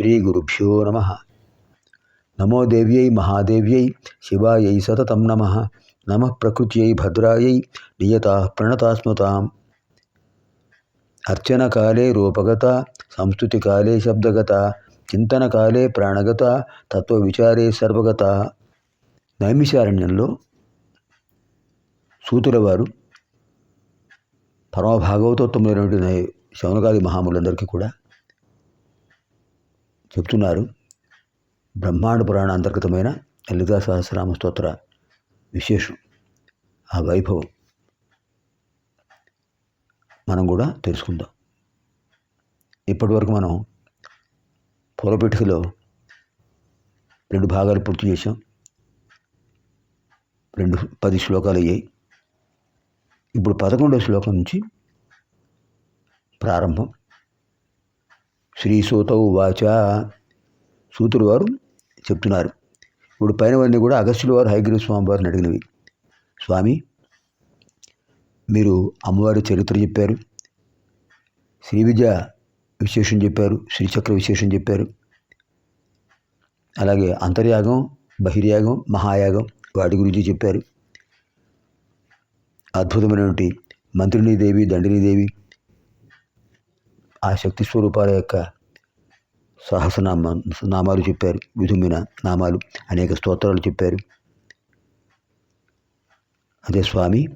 శ్రీగురుభ్యో నమ నమో దేవ్యై మహాదేవ్యై శివాయై సతతం నమ నమ ప్రకృత్యై భద్రాయై నియత ప్రణతాస్మతాం అర్చనకాలే రూపగత సంస్కృతికాలే శబ్దగత చింతనకాలే ప్రాణగత తత్వవిచారే సర్వగత నైమిషారణ్యంలో సూతుల వారు పరమ భాగవతోత్తములైనటువంటి శౌనకాది మహాములందరికీ కూడా చెప్తున్నారు. బ్రహ్మాండ పురాణ అంతర్గతమైన లలితా సహస్రనామ స్తోత్ర విశేషం. ఆ వైభవం మనం కూడా తెలుసుకుందాం. ఇప్పటివరకు మనం పూలపీఠికలో రెండు భాగాలు పూర్తి చేసాం రెండు పది శ్లోకాలు అయ్యాయి. ఇప్పుడు పదకొండవ శ్లోకం నుంచి ప్రారంభం. శ్రీ సూత వాచ సూతుడు వారు చెప్తున్నారు. ఇప్పుడు పైనవన్నీ కూడా అగస్త్యుల వారు హైగ్రీవ స్వామి వారిని అడిగినవి. స్వామి మీరు అమ్మవారి చరిత్ర చెప్పారు. శ్రీ విద్య విశేషం చెప్పారు. శ్రీచక్ర విశేషం చెప్పారు. అలాగే అంతర్యాగం బహిర్యాగం మహాయాగం వాటి గురించి చెప్పారు. అద్భుతమైనటువంటి మంత్రిని దేవి దేవి ఆ శక్తి స్వరూపాల యొక్క సహస్రనామ నామాలు చెప్పారు. విధుమిన నామాలు అనేక స్తోత్రాలు చెప్పారు. అదే స్వామి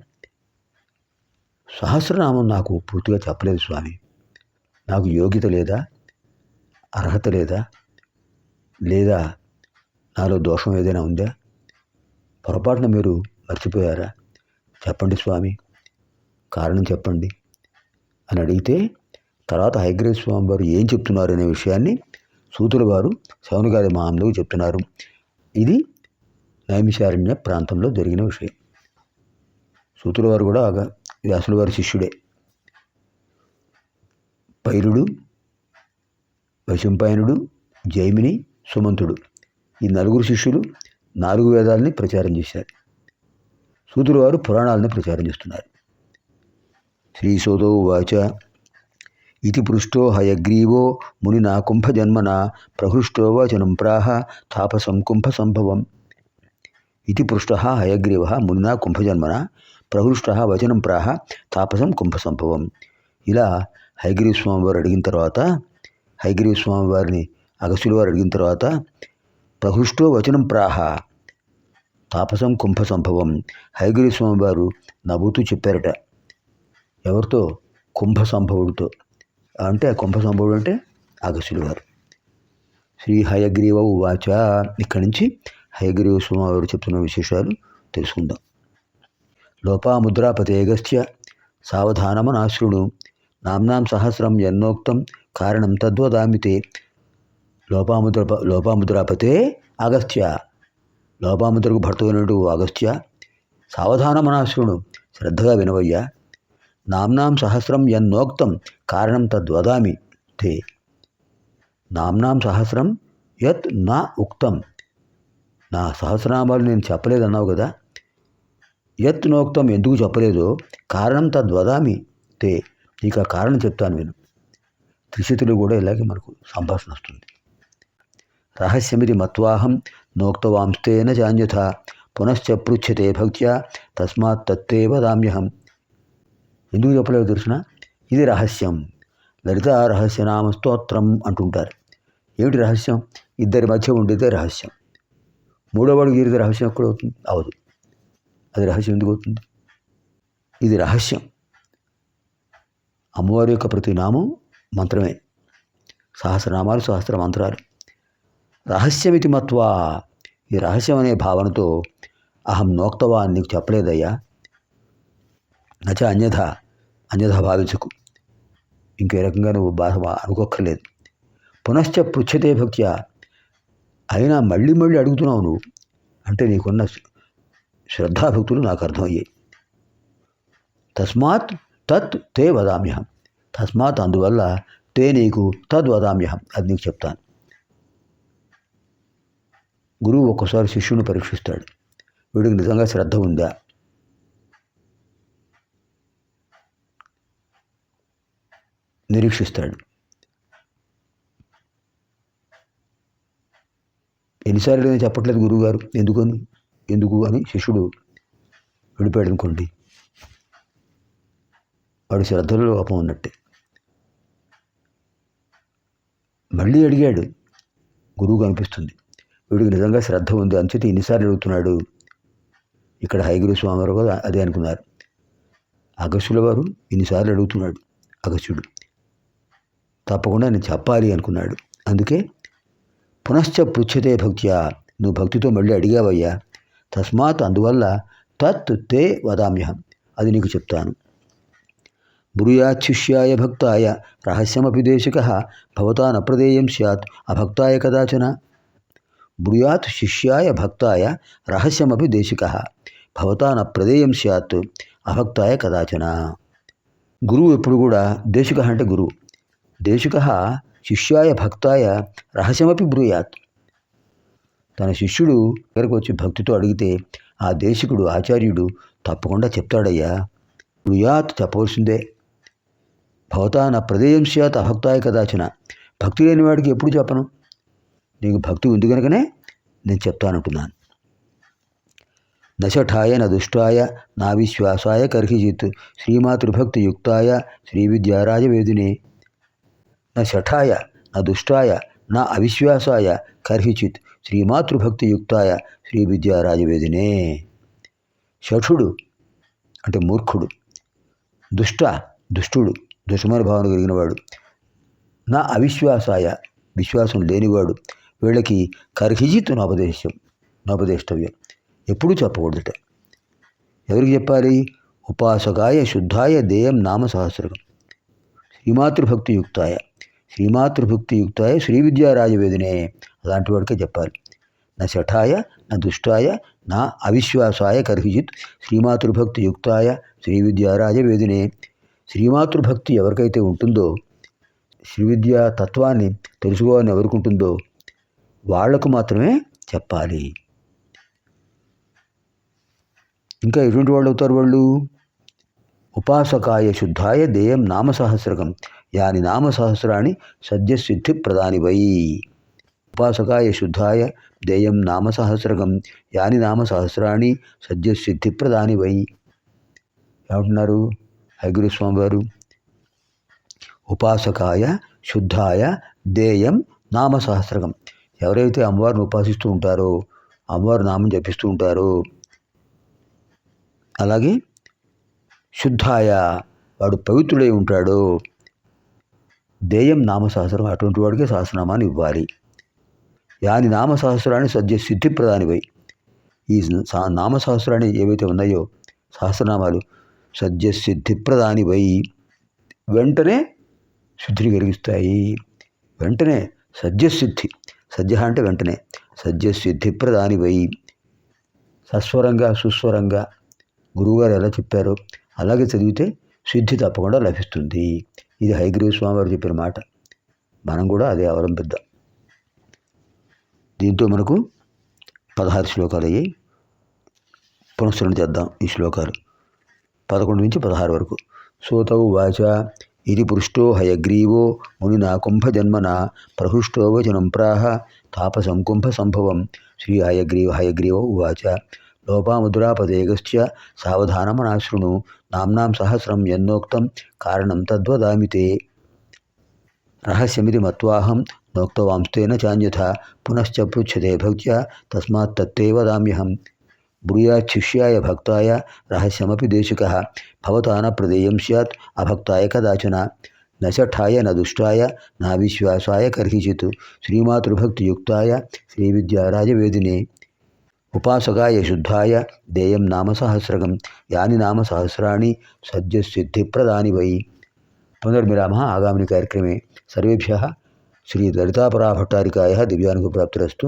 సహస్రనామం నాకు పూర్తిగా చెప్పలేదు స్వామి. నాకు యోగ్యత లేదా అర్హత లేదా లేదా నాలో దోషం ఏదైనా ఉందా? పొరపాటున మీరు మర్చిపోయారా? చెప్పండి స్వామి. కారణం చెప్పండి. అని అడిగితే తర్వాత హైగ్రీవ స్వామి వారు ఏం చెప్తున్నారు అనే విషయాన్ని సూతులు వారు శౌనగారి మహాములకు చెప్తున్నారు. ఇది నైమిషారణ్య ప్రాంతంలో జరిగిన విషయం. సూతుల వారు కూడా వ్యాసుల వారి శిష్యుడే. పైరుడు వైశంపాయనుడు జైమిని సుమంతుడు. ఈ నలుగురు శిష్యులు నాలుగు వేదాలని ప్రచారం చేశారు. సూతుల వారు పురాణాలను ప్రచారం చేస్తున్నారు. శ్రీసోదో వాచ ఇది పృష్టో హయగ్రీవో మునినా కుంభజన్మన ప్రహృష్టో వచనం ప్రాహ తాపసం కుంభ సంభవం ఇది పృష్ట హయగ్రీవ మునినా కుంభజన్మన ప్రహృష్ట వచనం ప్రాహ తాపసం కుంభ సంభవం ఇలా హయగ్రీవ స్వామివారు అడిగిన తర్వాత హయగ్రీవ స్వామివారిని వారిని వారు అడిగిన తర్వాత ప్రహృష్టో వచనం ప్రాహ తాపసం కుంభ సంభవం హైగ్రీవ స్వామి నవ్వుతూ చెప్పారట। ఎవరితో? కుంభ సంభవుడితో అంటే కొంప సంభవుడు అంటే అగస్యులు వారు శ్రీ హయగ్రీవ వాచ ఇక్కడి నుంచి హయగ్రీవ స్వామివారు చెప్తున్న విశేషాలు తెలుసుకుందాం. లోపాముద్రాపతేగస్య సావధానమనాశ్రుడు నామ్నాం సహస్రం ఎన్నోక్తం కారణం తద్వదామితే. లోపాముద్ర లోపాముద్రాపతే అగస్త్య లోపాముద్రకు భర్తమైనటు అగస్త్య సావధానమనాశ్రుడు శ్రద్ధగా వినవయ్యా. నామ్నాం సహస్రం ఎన్నోక్తం కారణం తద్వదామి. తే. నామ్నాం సహస్రం యత్ నా ఉక్తం. నా సహస్రనామాలు నేను చెప్పలేదన్నావు కదా. యత్ నోక్తం ఎందుకు చెప్పలేదో కారణం తద్వదామి. తే. నీకు ఆ కారణం చెప్తాను నేను. త్రిశితులు కూడా ఇలాగే మనకు సంభాషణ వస్తుంది. రహస్యమిది మత్వాహం నోక్తవాంస్తేన చాన్యథ పునశ్చ పృచ్ఛతే భక్త్యా తస్మాత్ తత్తే వదామ్యహం. ఎందుకు చెప్పలేదు తెలిసిన? ఇది రహస్యం. లలిత రహస్యనామ స్తోత్రం అంటుంటారు. ఏమిటి రహస్యం? ఇద్దరి మధ్య ఉండేదే రహస్యం. మూడోవాడు గీరితే రహస్యం ఎక్కడ అవుతుంది? అవదు. అది రహస్యం ఎందుకు అవుతుంది? ఇది రహస్యం. అమ్మవారి యొక్క ప్రతి నామం మంత్రమే. సహస్రనామాలు సహస్ర మంత్రాలు. రహస్యమితి మత్వా. ఈ రహస్యం అనే భావనతో అహం నోక్తవా అని నీకు చెప్పలేదయ్యా? నచ అన్యథ. అన్యథ భావించకు ఇంకే రకంగా నువ్వు బాధ అనుకోక్కర్లేదు. పునశ్చ పృచ్ఛతే భక్త్య. అయినా మళ్ళీ మళ్ళీ అడుగుతున్నావు నువ్వు. అంటే నీకున్న శ్రద్ధాభక్తులు నాకు అర్థమయ్యాయి. తస్మాత్ తత్ తే వదామ్యహం. తస్మాత్ అందువల్ల తే నీకు తద్ వదామ్యహం అది నీకు చెప్తాను. గురువు ఒక్కసారి శిష్యుని పరీక్షిస్తాడు. వీడికి నిజంగా శ్రద్ధ ఉందా? నిరీక్షిస్తాడు. ఎన్నిసార్లు నేను చెప్పట్లేదు గురువుగారు? ఎందుకని? ఎందుకు అని శిష్యుడు విడిపోయాడు అనుకోండి. వాడు శ్రద్ధలో లోపం ఉన్నట్టే. మళ్ళీ అడిగాడు. గురువు కనిపిస్తుంది. వీడికి నిజంగా శ్రద్ధ ఉంది అంచేత ఎన్నిసార్లు అడుగుతున్నాడు? ఇక్కడ హైగురు స్వామివారు కూడా అదే అనుకున్నారు. అగస్యుల వారు ఇన్నిసార్లు అడుగుతున్నాడు? అగస్యుడు తప్పకుండా నేను చెప్పాలి అనుకున్నాడు. అందుకే పునశ్చ పృచ్ఛతే భక్త్యా నువ్వు భక్తితో మళ్ళీ అడిగావయ్యా. తస్మాత్ అందువల్ల తత్ తే వదామ్యహం. అది నీకు చెప్తాను. బ్రూయాచ్యుష్యాయ భక్తాయ రహస్యమపి దేశిక భవతా నప్రదేయం స్యాత్ అభక్తాయ కదాచన. బ్రూయాత్ శిష్యాయ భక్తాయ రహస్యమపి దేశిక భవతాన ప్రదేయం స్యాత్ అభక్తాయ కదాచన. గురువు ఎప్పుడు కూడా దేశిక అంటే గురువు. దేశిక శిష్యాయ భక్తాయ రహస్యమపి బ్రూయాత్. తన శిష్యుడు దగ్గరకు వచ్చి భక్తితో అడిగితే ఆ దేశికుడు ఆచార్యుడు తప్పకుండా చెప్తాడయ్యా. బ్రూయాత్ చెప్పవలసిందే. భవతా నా ప్రదేయం స్యాత్ అభక్తాయ కదాచిన. భక్తి లేని వాడికి ఎప్పుడు చెప్పను? నీకు భక్తి ఉంది కనుకనే నేను చెప్తానంటున్నాను. నశఠాయ నా దుష్టాయ నా విశ్వాసాయ కర్హిజిత్. శ్రీమాతృభక్తియుక్తాయ వేదిని నా శఠాయ నా దుష్టాయ నా అవిశ్వాసాయ కర్హిచిత్ శ్రీమాతృభక్తియుక్తాయ శ్రీ విద్యారాజవేదినే శఠుడు అంటే మూర్ఖుడు దుష్ట దుష్టుడు దుష్మన భావన కలిగినవాడు నా అవిశ్వాసాయ విశ్వాసం లేనివాడు వీళ్ళకి కర్హిజిత్ నోపదేశం నోపదేష్టవ్యం ఎప్పుడూ చెప్పకూడదుట. ఎవరికి చెప్పాలి? ఉపాసకాయ శుద్ధాయ దేయం నామ సహస్రకం శ్రీమాతృభక్తియుక్తాయ. శ్రీమాతృభుక్తియుక్తాయ శ్రీ విద్యారాజవేదినే అలాంటి వాడికే చెప్పాలి. నా శఠాయ నా దుష్టాయ నా అవిశ్వాసాయ కర్హిజిత్ శ్రీమాతృభక్తియుక్తాయ శ్రీ విద్యారాజవేదినే శ్రీమాతృభక్తి ఎవరికైతే ఉంటుందో శ్రీవిద్యా తత్వాన్ని తెలుసుకోవాలని ఎవరికి ఉంటుందో వాళ్ళకు మాత్రమే చెప్పాలి. ఇంకా ఎటువంటి వాళ్ళు అవుతారు వాళ్ళు? ఉపాసకాయ శుద్ధాయ దేయం నామసహస్రకం యాని నామసహస్రాన్ని సద్యసిద్ధి ప్రధానివై ఉపాసకాయ శుద్ధాయ దేయం నామసహస్రకం యాని నామసహస్రాన్ని సద్యసిద్ధి ప్రధానివై ఏమంటున్నారు? హైగురు స్వామి వారు ఉపాసకాయ శుద్ధాయ దేయం నామసహస్రకం ఎవరైతే అమ్మవారిని ఉపాసిస్తూ ఉంటారో అమ్మవారి నామం జపిస్తూ ఉంటారో అలాగే శుద్ధాయ వాడు పవిత్రుడై ఉంటాడో దేయం నామసహస్రం అటువంటి వాడికే సహస్రనామాన్ని ఇవ్వాలి. యాని నామసహస్రాన్ని సద్య సిద్ధిప్రదానివై ఈ నామసహస్రాన్ని ఏవైతే ఉన్నాయో సహస్రనామాలు సద్య సిద్ధిప్రదానివై వెంటనే శుద్ధిని కలిగిస్తాయి. వెంటనే సద్యసిద్ధి సద్య అంటే వెంటనే. సద్యసిద్ధి ప్రధానివై. సస్వరంగా సుస్వరంగా గురువుగారు ఎలా చెప్పారో అలాగే చదివితే సిద్ధి తప్పకుండా లభిస్తుంది. ఇది హైగ్రీవ స్వామి వారు చెప్పిన మాట. మనం కూడా అదే అవలంబిద్దాం దీంతో మనకు పదహారు శ్లోకాలు అయ్యి పునఃసరణ చేద్దాం ఈ శ్లోకాలు. పదకొండు నుంచి పదహారు వరకు. సోతౌ వాచ ఇది పృష్టో హయగ్రీవో మునినా కుంభజన్మన ప్రహృష్టో వచనం ప్రాహ తాపసం కుంభ సంభవం. శ్రీ హయగ్రీవ హయగ్రీవ ఉవాచ. లోపాముద్రాపదేగశ్చ సావధానమనాశృణు నామ్నాం సహస్రం ఎన్నోక్తం కారణం తద్వదామితే రహస్యమిది మత్వాహం నోక్తవాంస్తేన చాన్యథ పునశ్చ పృచ్చతే భక్త్యా తస్మాత్ తత్తే వదామ్యహం బ్రూయాచ్ఛిష్యాయ భక్తాయ రహస్యమపి దేశిక భవతా న ప్రదేయం స్యాత్ అభక్తాయ కదాచన న న దుష్టాయ నా విశ్వాసాయ కర్హిచిత్ శ్రీమాతృభక్తియుక్తాయ శ్రీవిద్యారాజవేదినే ఉపాసకాయ శుద్ధాయ దేయం నామ సహస్రకం యాని నామ సహస్రాణి సద్యసిద్ధిప్రదాని వై పునర్మిరామ ఆగామిని కార్యక్రమే సర్వేభ్య శ్రీ లలితాపరాభట్టారికాయ దివ్యానుగప్రాప్తిరస్తు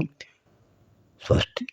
స్వస్తి